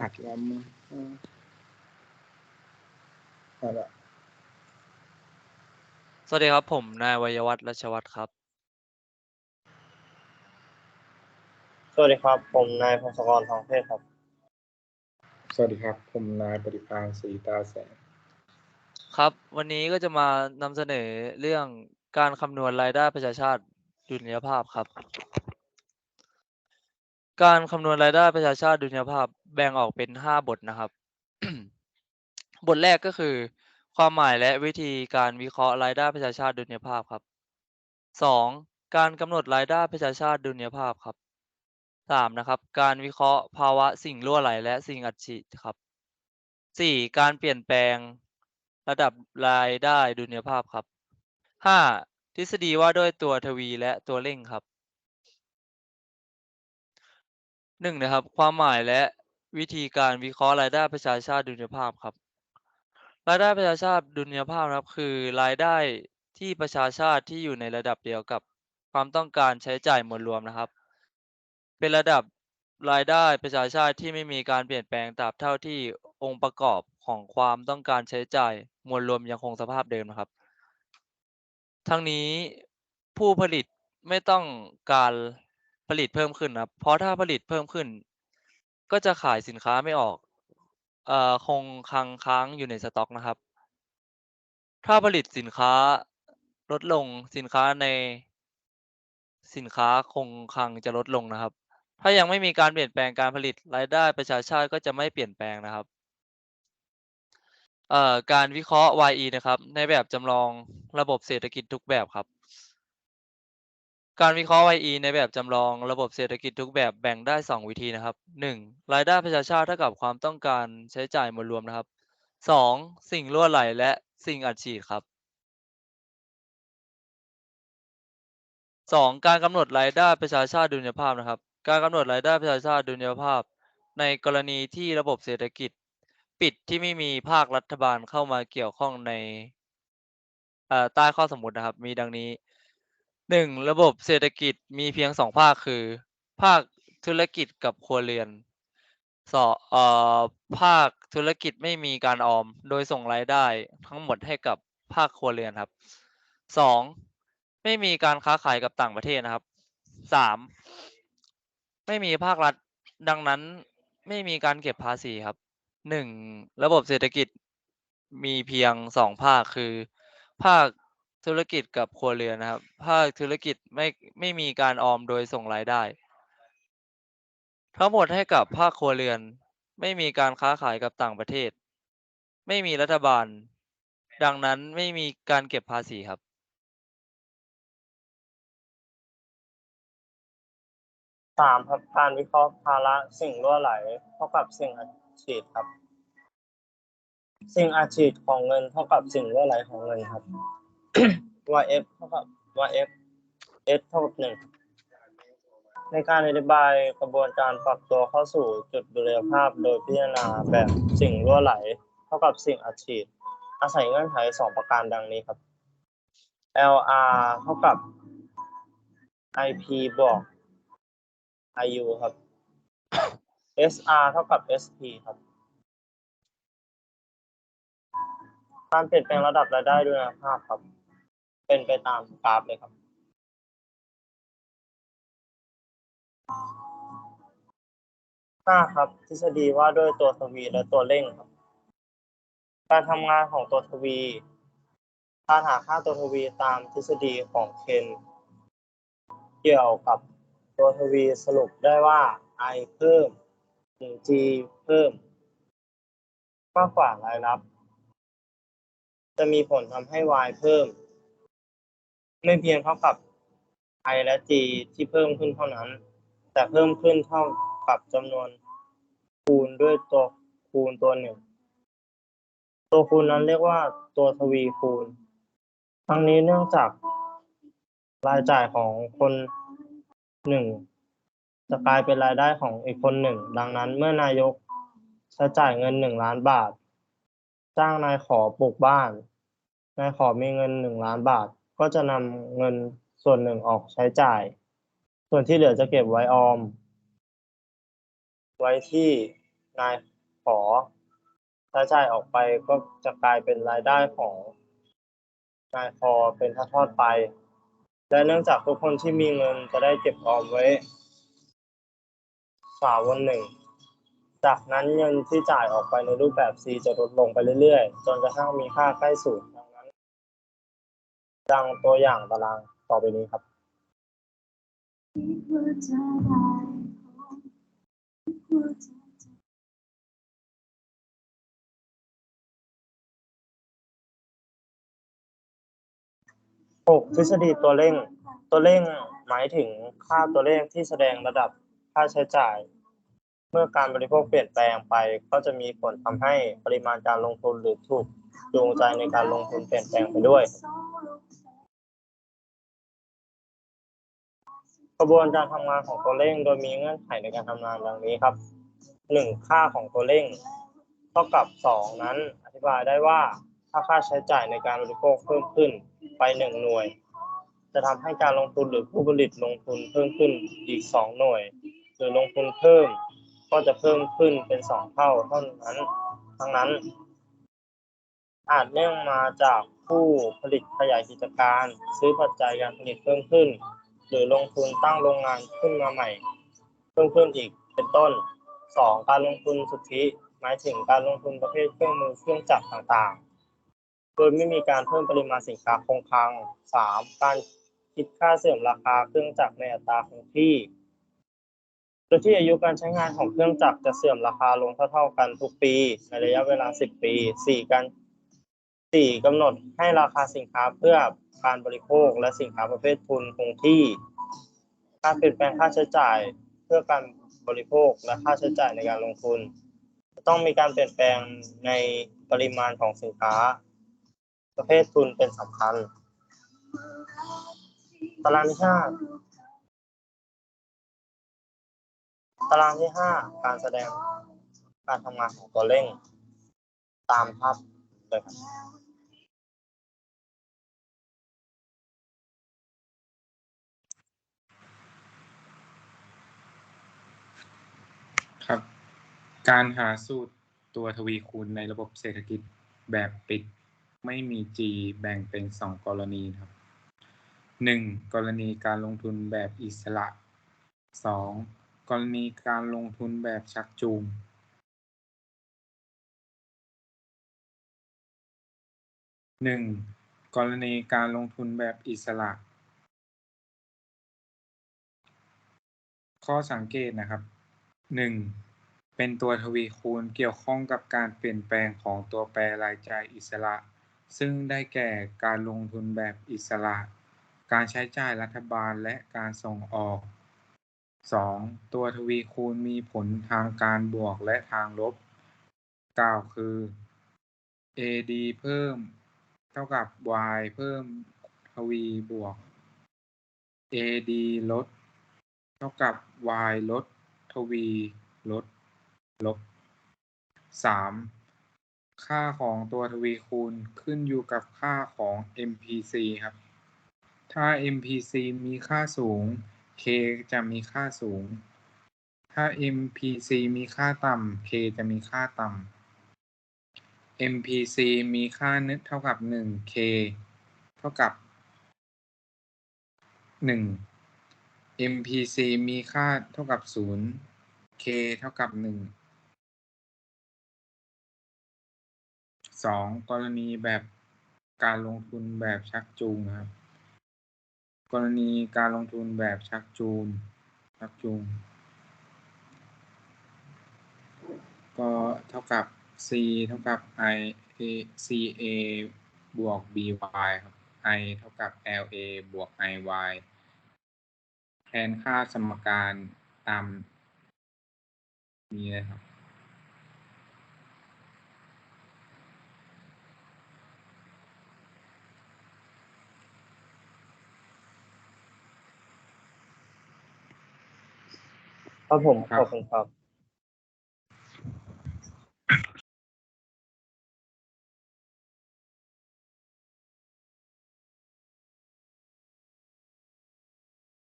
อัดแล้วมั้งอืมเอาละสวัสดีครับ ผมนายวัยวัฒน์รัชวัฒน์ครับ สวัสดีครับ ผมนายพงศกรทองเทพครับ สวัสดีครับ ผมนายปฏิภาณศรีตาแสง ครับ วันนี้ก็จะมานำเสนอเรื่องการคำนวณรายได้ประชาชาติดุลยภาพครับ การคำนวณรายได้ประชาชาติดุลยภาพแบ่งออกเป็นห้าบทนะครับ บทแรกก็คือ ความหมายและวิธีการวิเคราะห์รายได้ประชาชาติดุลยภาพครับสองการกำหนดรายได้ประชาชาติดุลยภาพครับสามนะครับ การวิเคราะห์ภาวะสิ่งรั่วไหลและสิ่งอัดฉีดครับสี่การเปลี่ยนแปลงระดับรายได้ดุลยภาพครับห้าทฤษฎีว่าด้วยตัวทวีและตัวเร่งครับ หนึ่งนะครับ ความหมายและวิธีการวิเคราะห์รายได้ประชาชาติดุลยภาพครับ รายได้ประชาชาติดุลยภาพนะครับ คือรายได้ที่ประชาชาติที่อยู่ในระดับเดียวกับความต้องการใช้จ่ายมวลรวมนะครับ เป็นระดับรายได้ประชาชาติที่ไม่มีการเปลี่ยนแปลงตราบเท่าที่องค์ประกอบของความต้องการใช้จ่ายมวลรวมยังคงสภาพเดิมนะครับ ทั้งนี้ผู้ผลิตไม่ต้องการ ผลิตเพิ่มขึ้นนะครับ เพราะถ้าผลิตเพิ่มขึ้น ก็จะขายสินค้าไม่ออก เอ่อคงคังค้างอยู่ในสต็อกนะครับ ถ้าผลิตสินค้าลดลงสินค้าในสินค้าคงคลังจะลดลงนะครับ ถ้ายังไม่มีการเปลี่ยนแปลงการผลิตรายได้ประชาชาติก็จะไม่เปลี่ยนแปลงนะครับ เอ่อ การวิเคราะห์ YE นะครับ ในแบบจำลองระบบเศรษฐกิจทุกแบบครับ การวิเคราะห์ YE ในแบบจำลองระบบเศรษฐกิจทุกแบบแบ่งได้ 2 วิธีนะครับ 1. รายได้ประชาชาติเท่ากับความต้องการใช้จ่ายมวลรวมนะครับ 2. สิ่งรั่วไหลและสิ่งอัดฉีดครับ 2. การกำหนดรายได้ประชาชาติดุลยภาพนะครับ การกำหนดรายได้ประชาชาติดุลยภาพ ในกรณีที่ระบบเศรษฐกิจ ปิดที่ไม่มีภาครัฐบาลเข้ามาเกี่ยวข้องในใต้ข้อสมมตินะครับ มีดังนี้ หนึ่งระบบเศรษฐกิจมีเพียงสองภาคคือ ภาคธุรกิจกับครัวเรือนสอเอ่อภาคธุรกิจไม่มีการออม โดยส่งรายได้ทั้งหมดให้กับภาคครัวเรือนครับสองไม่มีการค้าขายกับต่างประเทศนะครับสามไม่มีภาครัฐดังนั้นไม่มีการเก็บภาษีครับหนึ่งระบบเศรษฐกิจมีเพียงสองภาคคือ ภาค ธุรกิจกับครัวเรือนนะครับ ภาคธุรกิจไม่ไม่มีการออมโดยส่งรายได้ ทั้งหมดให้กับภาคครัวเรือน ไม่มีการค้าขายกับต่างประเทศ ไม่มีรัฐบาล ดังนั้นไม่มีการเก็บภาษีครับ สามครับการวิเคราะห์ภาระสิ่งรั่วไหลเท่ากับสิ่งอัดฉีดครับ สิ่งอัดฉีดของเงินเท่ากับสิ่งรั่วไหลของเงินครับ YF เท่ากับ YF S เท่ากับหนึ่งในการอธิบายกระบวนการปรับตัวเข้าสู่จุดดุลยภาพโดยพิจารณาแบบสิ่งรั่วไหล เท่ากับสิ่งอัดฉีด อาศัยเงื่อนไขสองประการดังนี้ครับ LR เท่ากับ IP บวก IU ครับ SR เท่ากับ SP ครับ การเปลี่ยนแปลงระดับรายได้ด้วยภาพครับ เป็นไปตามกราฟเลยครับห้าครับ ทฤษฎีว่าด้วยตัวทวีและตัวเร่งครับ การทำงานของตัวทวีการหาค่าตัวทวีตามทฤษฎีของเคนเกี่ยวกับตัวทวีสรุปได้ว่า i เพิ่ม 1g เพิ่ม มากกว่ารายรับ จะมีผลทำให้ y เพิ่ม ไม่เพียงเท่ากับ i และ g ที่เพิ่มขึ้นเท่านั้น แต่เพิ่มขึ้นเท่ากับจำนวนคูณด้วยตัวคูณตัวหนึ่ง ตัวคูณนั้นเรียกว่าตัวทวีคูณ ทั้งนี้เนื่องจากรายจ่ายของคนหนึ่งจะกลายเป็นรายได้ของอีกคนหนึ่ง ดังนั้นเมื่อนายกใช้จ่ายเงินหนึ่งล้านบาท จ้างนายขอปลูกบ้าน นายขอมีเงินหนึ่งล้านบาท ก็จะนำเงินส่วนหนึ่งออกใช้จ่าย ส่วนที่เหลือจะเก็บไว้ออม ไว้ที่นายขอใช้จ่ายออกไปก็จะกลายเป็นรายได้ของนายคอเป็นทอดๆไป และเนื่องจากทุกคนที่มีเงินจะได้เก็บออมไว้สาววันหนึ่ง จากนั้นเงินที่จ่ายออกไปในรูปแบบ C จะลดลงไปเรื่อยๆ จนกระทั่งมีค่าใกล้ศูนย์ ดังตัวอย่างตารางต่อไปนี้ครับคิดว่าจะได้คิดว่าจะเจอ 6. ทฤษฎีตัวเร่ง ตัวเร่งหมายถึงค่าตัวเลขที่แสดงระดับค่าใช้จ่าย เมื่อการบริโภคเปลี่ยนแปลงไป ก็จะมีผลทำให้ปริมาณการลงทุนหรือถูกจูงใจในการลงทุนเปลี่ยนแปลงไปด้วย กระบวนการทำงานของตัวเร่ง โดยมีเงื่อนไขในการทำงานดังนี้ครับ 1. ค่าของตัวเร่งเท่ากับ2นั้น อธิบายได้ว่าถ้าค่าใช้จ่ายในการบริโภคเพิ่มขึ้นไป1หน่วย จะทำให้การลงทุนหรือผู้ผลิตลงทุนเพิ่มขึ้นอีก2หน่วย หรือลงทุนเพิ่ม ก็จะเพิ่มขึ้นเป็น2เท่าเท่านั้นทั้งนั้น อาจเนื่องมาจากผู้ผลิตขยายกิจการ ซื้อปัจจัยการผลิตเพิ่มขึ้น หรือลงทุนตั้งโรงงานขึ้นมาใหม่ เพิ่มขึ้นอีกเป็นต้น 2. การลงทุนสุทธิหมายถึงการลงทุนประเภทเครื่องมือเครื่องจักรต่างๆ โดยไม่มีการเพิ่มปริมาณสินค้าคงคลัง 3. การคิดค่าเสื่อมราคาเครื่องจักรในอัตราคงที่โดยที่อายุการใช้งานของเครื่องจักรจะเสื่อมราคาลงเท่าๆกันทุกปี ในระยะเวลา 10 ปี 4. การ 4. กำหนดให้ราคาสินค้าเพื่อการบริโภคและสินค้าประเภททุนคงที่การเปลี่ยนแปลงค่าใช้จ่ายเพื่อการบริโภคและค่าใช้จ่ายในการลงทุน ต้องมีการเปลี่ยนแปลงในปริมาณของสินค้า ประเภททุนเป็นสำคัญตารางที่ห้าตารางที่ห้าการแสดงการทำงานของตัวเร่ง ตามภาพ เลยครับครับ การหาสูตรตัวทวีคูณในระบบเศรษฐกิจแบบปิด ไม่มี G แบ่งเป็น2กรณีครับ 1. กรณีการลงทุนแบบอิสระ 2. กรณีการลงทุนแบบชักจูง 1. กรณีการลงทุนแบบอิสระ ข้อสังเกตนะครับ 1. เป็นตัวทวีคูณเกี่ยวข้องกับการเปลี่ยนแปลงของตัวแปรรายจ่ายอิสระ ซึ่งได้แก่การลงทุนแบบอิสระ การใช้จ่ายรัฐบาลและการส่งออก 2. ตัวทวีคูณมีผลทางการบวกและทางลบ กล่าวคือ AD เพิ่ม เท่ากับ Y เพิ่มทวีบวก AD ลด เท่ากับ y ลด ทวีลด ลบ 3. ค่าของตัวทวีคูณขึ้นอยู่กับค่าของ MPC ครับ ถ้า MPC มีค่าสูง K จะมีค่าสูง ถ้า MPC มีค่าต่ำ K จะมีค่าต่ำ MPC มีค่านึกเท่ากับ 1 K เท่ากับ 1 MPC มีค่าเท่ากับ 0 K เท่ากับ 1 2. กรณีแบบการลงทุนแบบชักจูงครับ กรณีการลงทุนแบบชักจูงชักจูง ก็เท่ากับ C เท่ากับ I A C A บวก B Y ครับ I เท่ากับ L A บวก I Y แทนค่าสมการตามนี้นะครับ ครับผมครับขอบคุณครับ